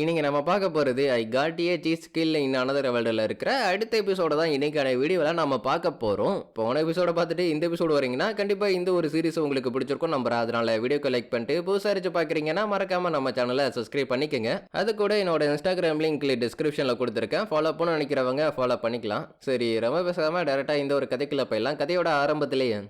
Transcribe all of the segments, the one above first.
இன்றைக்கி நம்ம பார்க்க போகிறது ஐ காட்டியே சீஸ் ஸ்கில் இன் அனதர் வேர்ல்டில் இருக்கிற அடுத்த எபிசோட தான் இன்றைக்கான வீடியோவில் நம்ம பார்க்க போகிறோம் போன எபிசோட பார்த்துட்டு இந்த எபிசோடு வரீங்கன்னா கண்டிப்பாக இந்த ஒரு சீரிஸ் உங்களுக்கு பிடிச்சிருக்கும். நம்ம அதனால் வீடியோக்கு லைக் பண்ணிட்டு புதுசாக அரிச்சு பார்க்குறீங்கன்னா மறக்காமல் நம்ம சேனலை சப்ஸ்கிரைப் பண்ணிக்கோங்க. அது கூட என்னோட இன்ஸ்டாகிராம் லிங்க் டிஸ்கிரிப்ஷனில் கொடுத்துருக்கேன். ஃபாலோ பண்ண நினைக்கிறவங்க ஃபாலோ பண்ணிக்கலாம். சரி ரொம்ப பேசாமல் டேரெக்டாக இந்த ஒரு கதைக்குள்ளே போயிடலாம். கதையோட ஆரம்பத்திலேயே.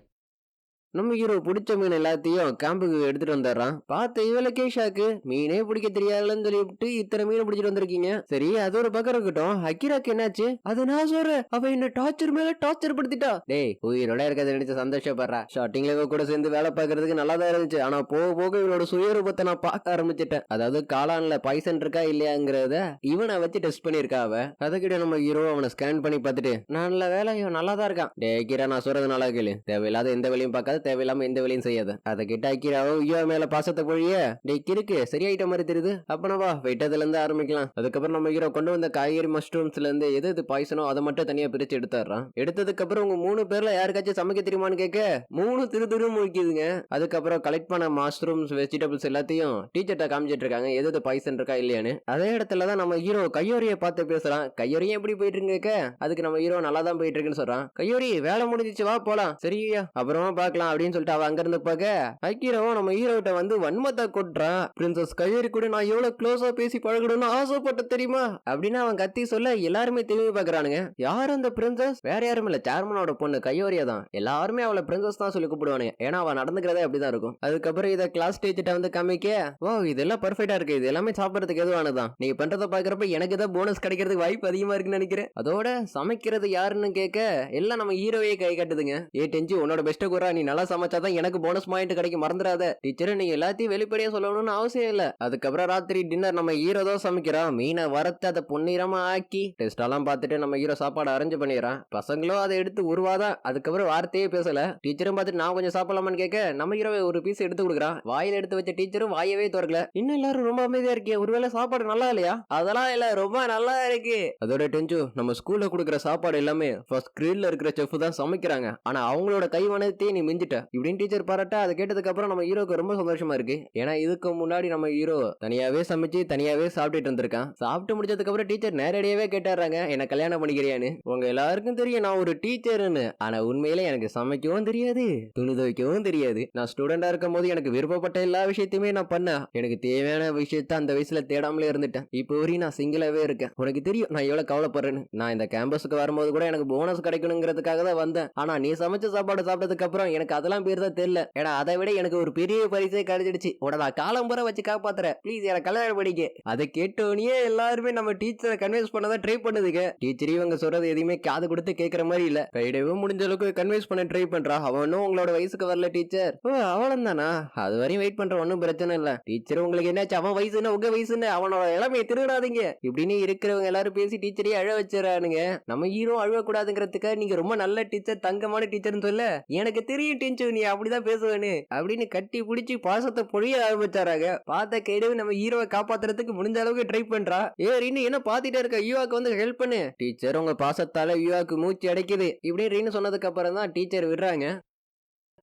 நம்ம ஹீரோ பிடிச்ச மீன் எல்லாத்தையும் கேம்புக்கு எடுத்துட்டு வந்துடுறான். பார்த்த இவளுக்கே ஷாக்கு மீனே பிடிக்க தெரியாதுன்னு சொல்லிவிட்டு இத்தனை மீன் பிடிச்சிட்டு வந்திருக்கீங்க? சரி அது ஒரு பக்கம் இருக்கட்டும். அக்கிராக்கு என்னாச்சு? அது நான் சொல்றேன். அவ என்ன டார்ச்சர் மேல டார்ச்சர் படுத்திட்டா. டேய் உயிரோட இருக்கிறத நினைச்சு சந்தோஷப்படுறா. ஸ்டார்டிங்ல இவ கூட சேர்ந்து வேலை பார்க்கறதுக்கு நல்லா தான் இருந்துச்சு. ஆனா போக போக இவளோட சுயரூபத்தை நான் பார்க்க ஆரம்பிச்சிட்டேன். அதாவது காளான்ல பாய்சன் இருக்கா இல்லையாங்கிறத இவனை வச்சு டெஸ்ட் பண்ணிருக்கா அவ. அதுக்கிட்ட நம்ம ஹீரோ அவனை ஸ்கேன் பண்ணி பார்த்துட்டு நல்ல வேலை இவன் நல்லா தான் இருக்கான். டே கீரா நான் சொல்றது நல்லா கேளு. தேவையில்லாத எந்த வேலையும் பார்க்காத தேவையில்லாம எந்த வேலையும் செய்யாத. அதை கிட்ட அக்கீராவோ ஐயோ மேல பாசத்தை பொழிய? டே கிறுக்கு சரியாயிட்ட மாதிரி தெரியுது. அப்பனா வா வெட்டதுல இருந்து ஆரம்பிக்கலாம். அதுக்கப்புறம் நம்ம ஹீரோ கொண்டு வந்த காய்கறி மஷ்ரூம்ஸ்ல இருந்து எது எது பாய்சனோ அதை மட்டும் தனியா பிரிச்சு எடுத்துறான் எடுத்ததுக்கு அப்புறம் உங்க மூணு பேர்ல யாருக்காச்சும் சமைக்க தெரியுமான்னு கேட்க மூணு திரு திரு முழிக்குதுங்க. அதுக்கப்புறம் கலெக்ட் பண்ண மஷ்ரூம்ஸ் வெஜிடபிள்ஸ் எல்லாத்தையும் டீச்சர்ட்ட காமிச்சிட்டு இருக்காங்க. எது எது பாய்சன் இருக்கா இல்லையான்னு. அதே இடத்துல தான் நம்ம ஹீரோ கையோரிய பார்த்து பேசுறான். கையோரியும் எப்படி போயிட்டு இருக்கு அதுக்கு நம்ம ஹீரோ நல்லா தான் போயிட்டு இருக்குன்னு சொல்றான். கையோரி வேலை முடிஞ்சிச்சு வா போலாம். சரியா அப்புறமா பாக்கலாம் அப்படின்னு சொல்லிட்டு அவ அங்க இருந்து பார்க்க அக்கீரவும் நம்ம ஹீரோட்ட வந்து வன்மத்தை கொட்டுறான். பிரின்சஸ் கையோரி கூட நான் எவ்வளவு க்ளோஸா பேசி பழகணும்னு ஆசைப்பட்ட தெரியுமா? அப்படின்னு அவன் கத்தி சொல்ல எல்லாருமே திரும்பி பாக்குறானுங்க யார் அந்த பிரின்சஸ் வேற யாரும் இல்ல. சேர்மனோட பொண்ணு கையோரியா தான். எல்லாருமே அவளை பிரின்சஸ் தான் சொல்லி கூப்பிடுவானுங்க. ஏன்னா அவன் நடந்துக்கிறதே அப்படிதான் இருக்கும். அதுக்கப்புறம் இதை கிளாஸ் டீச்சர்ட்ட வந்து காமிக்க வா இதெல்லாம் பர்ஃபெக்டா இருக்கு. இது எல்லாமே சாப்பிடறதுக்கு எதுவானதான் நீ பண்றத பாக்குறப்ப எனக்கு தான் போனஸ் கிடைக்கிறதுக்கு வாய்ப்பு அதிகமா இருக்குன்னு நினைக்கிறேன். அதோட சமைக்கிறது யாருன்னு கேட்க எல்லாம் நம்ம ஹீரோவே கை கட்டுதுங்க. ஏ டெஞ்சு உன்னோட பெஸ்ட் கூறா. நீ நல்லா சமைச்சாதான் எனக்கு போனஸ் பாயிண்ட் கிடைக்கும். மறந்துடாத. டீச்சர் நீ எல்லாத்தையும் வெளிப்படையா சொல்லணும்னு அவசியம் இல்ல. அதுக்கப்புறம் ராத்திரி டின்னர் நம்ம ஹீரோ தான் சமைக்கிறான். மீனை வறுத்து அதை பொன்னிறமா ஆக்கி டெஸ்ட் எல்லாம் பார்த்துட்டு நம்ம ஹீரோ சாப்பாடு அரேஞ்ச் பண்ணிடுறான். பசங்களும் அதை எடுத்து உருவாதான் அதுக்கப்புறம் வார்த்தையே பேசல. டீச்சரும் பார்த்துட்டு நான் கொஞ்சம் சாப்பிடலாமான்னு கேட்க நம்ம ஹீரோவை ஒரு பீஸ் எடுத்து கொடுக்குறான். வாயில எடுத்து வச்ச டீச்சரும் வாயவே திறக்கல. இன்னும் எல்லாரும் ரொம்ப அமைதியா இருக்கே ஒருவேளை சாப்பாடு நல்லா இல்லையா? அதெல்லாம் இல்ல ரொம்ப நல்லா இருக்கு. அதோட டெஞ்சு நம்ம ஸ்கூல்ல கொடுக்குற சாப்பாடு எல்லாமே ஃபர்ஸ்ட் கிரில்ல இருக்கிற செஃப் தான் சமைக்கிறாங்க. ஆனா அவங்களோட கைவனத்தையே நீ மிஞ்சிட்டு இப்படின்னு டீச்சர் பாராட்ட அதை கேட்டதுக்கு அப்புறம் நம்ம ஹீரோக்கு ரொம்ப சந்தோஷமா இருக்கு. ஏன்னா இதுக்கு முன்னாடி நம்ம ஹீரோ தனியாவே சமைச்சு தனியாவே சாப்பிட்டுட்டு இருந்திருக்கான். சாப்பிட்டு முடிச்சதுக்கு அப்புறம் டீச்சர் நேரடியாவே கேட்டாராங்க என்ன கல்யாணம் பண்ணிக்கிறியான்னு? உங்க எல்லாருக்கும் தெரியும் நான் ஒரு டீச்சர்னு ஆனா உண்மையில எனக்கு சமைக்கவும் தெரியாது துணி துவைக்கவும் தெரியாது. நான் ஸ்டூடெண்டா இருக்கும் போது எனக்கு விருப்பப்பட்ட எல்லா விஷயத்தையுமே நான் பண்ணேன். எனக்கு தேவையான விஷயத்த அந்த வயசுல தேடாமலே இருந்துட்டேன். இப்போ வரையும் நான் சிங்கிளாவே இருக்கேன். உனக்கு தெரியும் நான் எவ்வளவு கவலைப்படுறேன்னு. நான் இந்த கேம்பஸுக்கு வரும்போது கூட எனக்கு போனஸ் கிடைக்கணுங்கிறதுக்காக தான் வந்தேன். ஆனா நீ சமைச்ச சாப்பாடு சாப்பிட்டதுக்கு அப்புறம் எனக்கு அதெல்லாம் பேர் தான் தெரியல. ஏன்னா அதை விட எனக்கு ஒரு பெரிய பரிசே கிடைச்சிடுச்சு. உடனே நான் காலம் பூரா வச்சு காப்பாத்துறேன். ப்ளீஸ் எனக்கு கல்யாணம் படிக்க அதை கேட்டோடனே எல்லாருமே நம்ம டீச்சரை கன்வின்ஸ் பண்ணதான் ட்ரை பண்ணுதுங்க. டீச்சர் இவங்க சொல்றது எதையுமே காது கொடுத்து கேட்கற மாதிரி இல்ல. கைடவே முடிஞ்ச அளவுக்கு கன்வின்ஸ் பண்ண ட்ரை பண்றா. அவனும் உங்களோட வயசுக்கு வரல டீச்சர் ஓ அவளும் தானா அது வரையும் வெயிட் பண்ற ஒன்றும் பிரச்சனை இல்ல. டீச்சர் உங்களுக்கு என்னாச்சு? அவன் வயசுன்னு உங்க வயசுன்னு அவனோட இளமையை திருடாதீங்க. இப்படின்னு இருக்கிறவங்க எல்லாரும் பேசி டீச்சரையே அழ வச்சிடறானுங்க. நம்ம ஹீரோ அழுவக்கூடாதுங்கிறதுக்காக நீங்க ரொம்ப நல்ல டீச்சர் தங்கமான டீச்சர்னு சொல்ல எனக்கு தெரியும் டீச்சர் நீ அப்படிதான் பேசுவேன்னு. அப்படின்னு கட்டி பிடிச்சி பாசத்தை பொழிய ஆரம்பிச்சாராங்க பார்த்த கைடவே நம்ம ஹீரோவை காப்பாத்துறதுக்கு முடிஞ்ச அளவுக்கு ட்ரை பண்றா. ஏ ரீனு என்ன பாத்துட்டே இருக்க? யூவாக்கு வந்து ஹெல்ப் பண்ணு. டீச்சர் உங்க பாசத்தால யூவாக்கு மூச்சு அடைக்குது. இப்படி ரீனு சொன்னதுக்கு அப்புறம் தான் டீச்சர் விடுறாங்க.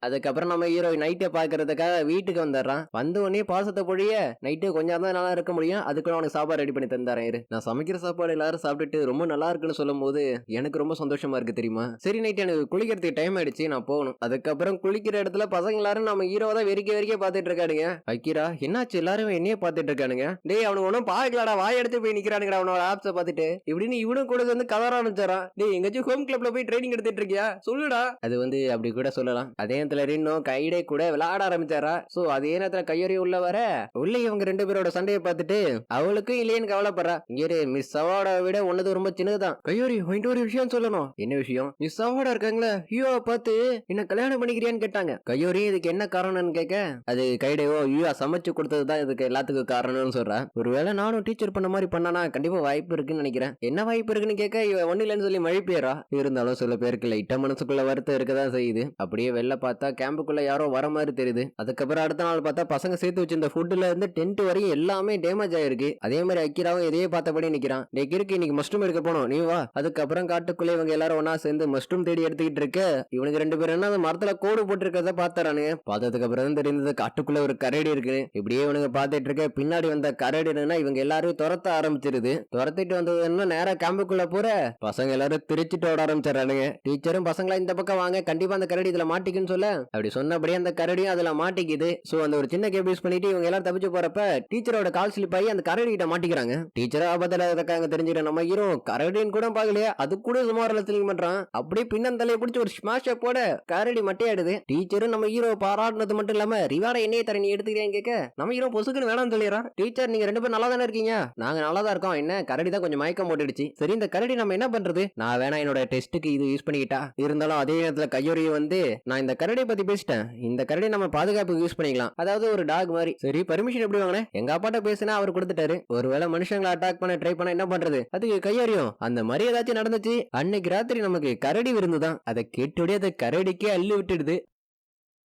அதுக்கப்புறம் நம்ம ஹீரோ நைட்டை பார்க்கறதுக்காக வீட்டுக்கு வந்துடுறான். வந்த உடனே பாசத்தை பொழிய நைட்டு கொஞ்சம் தான் நல்லா இருக்க முடியும். அதுக்குள்ள அவனுக்கு சாப்பாடு ரெடி பண்ணி தந்துறேன் இரு. நான் சமைக்கிற சாப்பாடு எல்லாரும் சாப்பிட்டுட்டு ரொம்ப நல்லா இருக்குன்னு சொல்லும் போது எனக்கு ரொம்ப சந்தோஷமா இருக்கு தெரியுமா? சரி நைட் எனக்கு குளிக்கிறதுக்கு டைம் ஆயிடுச்சு நான் போகணும். அதுக்கப்புறம் குளிக்கிற இடத்துல பசங்க எல்லாரும் நம்ம ஹீரோவை தான் வெறிக்க வெறிக்க பாத்துட்டு இருக்கானுங்க. அக்கிரா என்னாச்சு? எல்லாரும் என்னையே பாத்துட்டு இருக்கானுங்க. டேய் அவனுக்கு ஒன்றும் பார்க்கலாடா. வாய் எடுத்து போய் நிக்கிறானுங்கடா அவனோட ஆப்ஸை பார்த்துட்டு. இப்படின்னு இவனும் கூட வந்து கதற ஆரம்பிச்சாரான் டேய் எங்கேயும் ஹோம் கிளப்ல போய் ட்ரைனிங் எடுத்துட்டு இருக்கியா? சொல்லுடா. அது வந்து அப்படி கூட சொல்லலாம். அதே நேரத்துல இன்னும் கைடே கூட விளையாட ஆரம்பிச்சாரா? சோ அதே நேரத்துல கையொறி உள்ள வர உள்ள இவங்க ரெண்டு பேரோட சண்டையை பார்த்துட்டு அவளுக்கும் இல்லையேன்னு கவலைப்படுறா. இங்கே மிஸ் அவார்டை விட உன்னது ரொம்ப சின்னதுதான். கையோரி உன்கிட்ட ஒரு விஷயம் சொல்லணும். என்ன விஷயம்? மிஸ் அவார்டா இருக்காங்களே? ஹியோவை பார்த்து என்ன கல்யாணம் பண்ணிக்கிறியான்னு கேட்டாங்க. கையோரி இதுக்கு என்ன காரணம்னு கேட்க அது கைடேவோ ஹியோா சமைச்சு கொடுத்தது தான் இதுக்கு எல்லாத்துக்கும் காரணம்னு சொல்றா. ஒருவேளை நானும் டீச்சர் பண்ண மாதிரி பண்ணனா கண்டிப்பா வாய்ப்பு இருக்குன்னு நினைக்கிறேன். என்ன வாய்ப்பு இருக்குன்னு கேட்க இவ ஒண்ணு இல்லைன்னு சொல்லி மழை பெய்யறா இருந்தாலும் சில பேருக்கு லைட்டா மனசுக்குள்ள வருத்தம் இருக்கதான் செய்யுது. அப்படியே வெளில பார்த்து பார்த்தா கேம்புக்குள்ள யாரோ வர மாதிரி தெரியுது. அதுக்கப்புறம் அடுத்த நாள் பார்த்தா பசங்க சேர்த்து வச்சிருந்த ஃபுட்ல இருந்து டென்ட் வரையும் எல்லாமே டேமேஜ் ஆயிருக்கு. அதே மாதிரி அக்கிராவும் எதையே பார்த்தபடி நிக்கிறான். டே கிறுக்கு இன்னைக்கு மஷ்ரூம் எடுக்க போனோம். நீ வா. அதுக்கப்புறம் காட்டுக்குள்ள இவங்க எல்லாரும் ஒன்னா சேர்ந்து மஷ்ரூம் தேடி எடுத்துக்கிட்டு இருக்க இவனுக்கு ரெண்டு பேரும் என்ன அந்த மரத்துல கோடு போட்டிருக்கிறத பாத்துறானுங்க பார்த்ததுக்கு அப்புறம் தான் தெரிந்தது காட்டுக்குள்ள ஒரு கரடி இருக்கு. இப்படியே இவனுங்க பார்த்துட்டு இருக்க பின்னாடி வந்த கரடி என்னன்னா இவங்க எல்லாரும் துரத்த ஆரம்பிச்சிருது. துரத்திட்டு வந்தது என்ன நேரா கேம்புக்குள்ள போற? பசங்க எல்லாரும் திருச்சிட்டு ஓட ஆரம்பிச்சிடறானுங்க. டீச்சரும் பசங்களா இந்த பக்கம் வாங்க கண்டிப்பா அந்த கரடி இதுல மாட்டிக்குன்னு சொல்ல அப்படி சொன்னபடியே அந்த கரடியும் அதுல மாட்டிக்குது. சோ அந்த ஒரு சின்ன கேப் யூஸ் பண்ணிட்டு இவங்க எல்லாரும் தப்பிச்சு போறப்ப டீச்சரோட கால் ஸ்லிப் ஆகி அந்த கரடி கிட்ட மாட்டிக்கிறாங்க. டீச்சரா ஆபத்துல இருக்காங்க தெரிஞ்சுக்கிற நம்ம ஹீரோ கரடின்னு கூட பாக்கலையே அது கூட சுமாரில் திலிங் பண்றான். அப்படியே பின்னன் தலையை பிடிச்சி ஒரு ஸ்மாஷ் போட கரடி மட்டையாடுது டீச்சரும் நம்ம ஹீரோ பாராட்டினது மட்டும் இல்லாம ரிவார்டை என்னைய தர நீ எடுத்துக்கிறேன் கேட்க நம்ம ஹீரோ பொசுக்குன்னு வேணாம்னு சொல்லிடுறான். டீச்சர் நீங்க ரெண்டு பேரும் நல்லா தானே இருக்கீங்க? நாங்க நல்லா தான் இருக்கோம். என்ன? கரடி தான் கொஞ்சம் மயக்கம் போட்டுடுச்சு. சரி இந்த கரடி நம்ம என்ன பண்றது? நான் வேணா என்னோட டெஸ்ட்டுக்கு இது யூஸ் பண்ணிக்கிட்டா. இருந்தாலும் அதே நேரத்துல கையொறிய வந்து நான் இந்த கரடி பத்தி பேசிட்டேன். இந்த கரடி நம்ம பாதுகாப்புக்கு யூஸ் பண்ணிக்கலாம். அதாவது ஒரு டாக் மாதிரி. சரி பர்மிஷன் எப்படி வாங்கினேன்? எங்க அப்பாட்ட பேசினா அவர் கொடுத்துட்டாரு. ஒருவேளை மனுஷங்களை அட்டாக் பண்ண ட்ரை பண்ண என்ன பண்றது? அதுக்கு கையறியும். அந்த மாதிரி ஏதாச்சும் நடந்துச்சு. அன்னைக்கு ராத்திரி நமக்கு கரடி விருந்து தான் அதை கேட்டோடய அதை கரடிக்கே அள்ளி விட்டுடுது.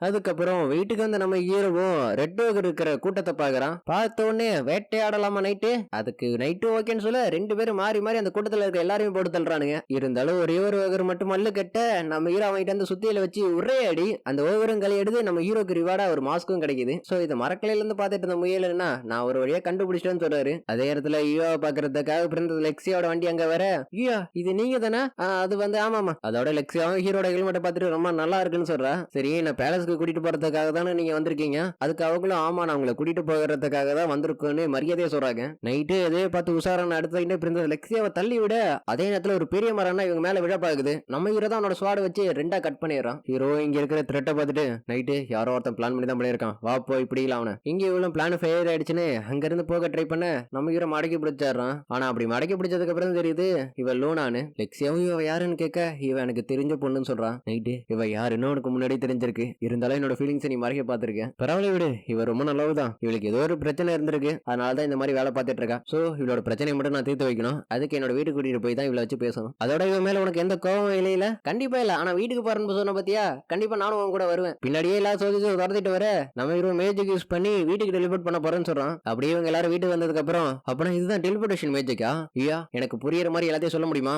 அதுக்கப்புறம் வீட்டுக்கு வந்து நம்ம ஹீரோவும் ரெட் டாக் இருக்கிற கூட்டத்தை பாக்குறான் பார்த்த உடனே வேட்டையாடலாமா நைட்டு அதுக்கு நைட்டு ஓகேன்னு சொல்ல ரெண்டு பேரும் மாறி மாறி அந்த கூட்டத்துல இருக்க எல்லாரையும் போட்டு தள்ளுறானுங்க. இருந்தாலும் ஒரே ஒரு ஓகர் மட்டும் மல்லு கட்ட நம்ம ஹீரோ அவன்கிட்ட அந்த சுத்தியில வச்சு ஒரே அடி அந்த ஓவரும் களி எடுத்து நம்ம ஹீரோக்கு ரிவார்டா ஒரு மாஸ்க்கும் கிடைக்குது. சோ இதை மரக்கலையில இருந்து பார்த்துட்டு இருந்த முயலுன்னா நான் ஒரு வழியா கண்டுபிடிச்சிட்டேன்னு சொல்றாரு. அதே இடத்துல ஹீரோவை பாக்குறதுக்காக பிறந்த லெக்ஸியோட வண்டி அங்க வர ஐயா இது நீங்க தானே அது வந்து ஆமாமா. அதோட லெக்ஸியாவும் ஹீரோட ஹெல்மெட்டை பார்த்துட்டு ரொம்ப நல்லா இருக்குன்னு சொல்றா. சரி நான் பேலஸ் ஆஃபீஸ்க்கு கூட்டிட்டு போறதுக்காக தானே நீங்க வந்திருக்கீங்க? அதுக்கு அவங்களும் ஆமா நான் உங்களை கூட்டிட்டு போகிறதுக்காக தான் வந்திருக்கோன்னு மரியாதையை சொல்றாங்க. நைட்டு இதே பார்த்து உஷாரான அடுத்த பிரிந்த லெக்ஸியாவை தள்ளி விட அதே நேரத்துல ஒரு பெரிய மரம்னா இவங்க மேல விழ பாக்குது நம்ம ஹீரோ தான் அவனோட ஸ்வாட வச்சு ரெண்டா கட் பண்ணிடுறான். ஹீரோ இங்க இருக்கிற த்ரெட்டை பார்த்துட்டு நைட்டு யாரோ ஒருத்தன் பிளான் பண்ணி தான் பண்ணியிருக்கான். வா போ இப்படி அவனை. இங்க இவ்வளவு பிளான் ஃபெயிலியர் ஆயிடுச்சுன்னு அங்க இருந்து போக ட்ரை பண்ண நம்ம ஹீரோ மடக்கி பிடிச்சாடுறான். ஆனா அப்படி மடக்கி பிடிச்சதுக்கு அப்புறம் தெரியுது இவ லூனானு லெக்ஸியாவும் இவ யாருன்னு கேட்க இவ எனக்கு தெரிஞ்ச பொண்ணுன்னு சொல்றான். நைட்டு இவ யாருன்னு உனக்கு முன்னாடி தெரிஞ்சிருக்கு. இருந்தாலும் என்னோட ஃபீலிங்ஸை நீ மறைக்க பார்த்துருக்கேன் பரவாயில்ல விடு இவ ரொம்ப நல்லவதான். இவளுக்கு ஏதோ ஒரு பிரச்சனை இருந்திருக்கு. அதனால தான் இந்த மாதிரி வேலை பார்த்துட்டு இருக்கா. ஸோ இவளோட பிரச்சனையை மட்டும் நான் தீர்த்து வைக்கணும். அதுக்கு என்னோட வீட்டுக்கு கூட்டிட்டு போய் தான் இவளை வச்சு பேசணும். அதோட இவன் மேல உனக்கு எந்த கோவம் இல்லையில? கண்டிப்பா இல்ல. ஆனா வீட்டுக்கு போறேன்னு சொன்ன பத்தியா? கண்டிப்பா நானும் உன் கூட வருவேன். பின்னாடியே எல்லா சோதிச்சு துரத்திட்டு வர. நம்ம இவரும் மேஜிக் யூஸ் பண்ணி வீட்டுக்கு டெலிபோர்ட் பண்ண போறேன்னு சொல்றான். அப்படியே இவங்க எல்லாரும் வீட்டுக்கு வந்ததுக்கு அப்புறம் அப்புறம் இதுதான் டெலிபோர்டேஷன் மேஜிக்கா? ஐயா எனக்கு புரியுற மாதிரி எல்லாத்தையும் சொல்ல முடியுமா?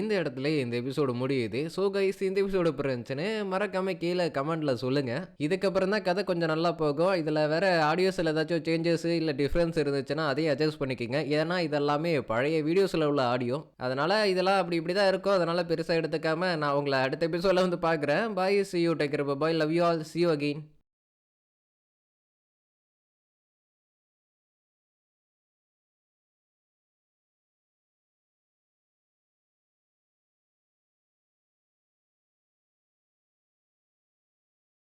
இந்த இடத்துல இந்த எபிசோடு முடியுது. ஸோ கைஸ் இந்த எபிசோடு எப்படி இருந்துச்சுன்னு மறக்காம கீழே கமெண்ட்டில் சொல்லுங்கள் இதுக்கப்புறம் தான் கதை கொஞ்சம் நல்லா போகும். இதில் வேற ஆடியோஸில் ஏதாச்சும் சேஞ்சஸ் இல்லை டிஃப்ரென்ஸ் இருந்துச்சுன்னா அதையும் அட்ஜஸ்ட் பண்ணிக்கோங்க. ஏன்னா இதெல்லாமே பழைய வீடியோஸில் உள்ள ஆடியோ அதனால் இதெல்லாம் அப்படி இப்படி தான் இருக்கும். அதனால் பெருசாக எடுத்துக்காமல் நான் உங்களை அடுத்த எபிசோடில் வந்து பார்க்குறேன். Bye see you take care bye love you all see you again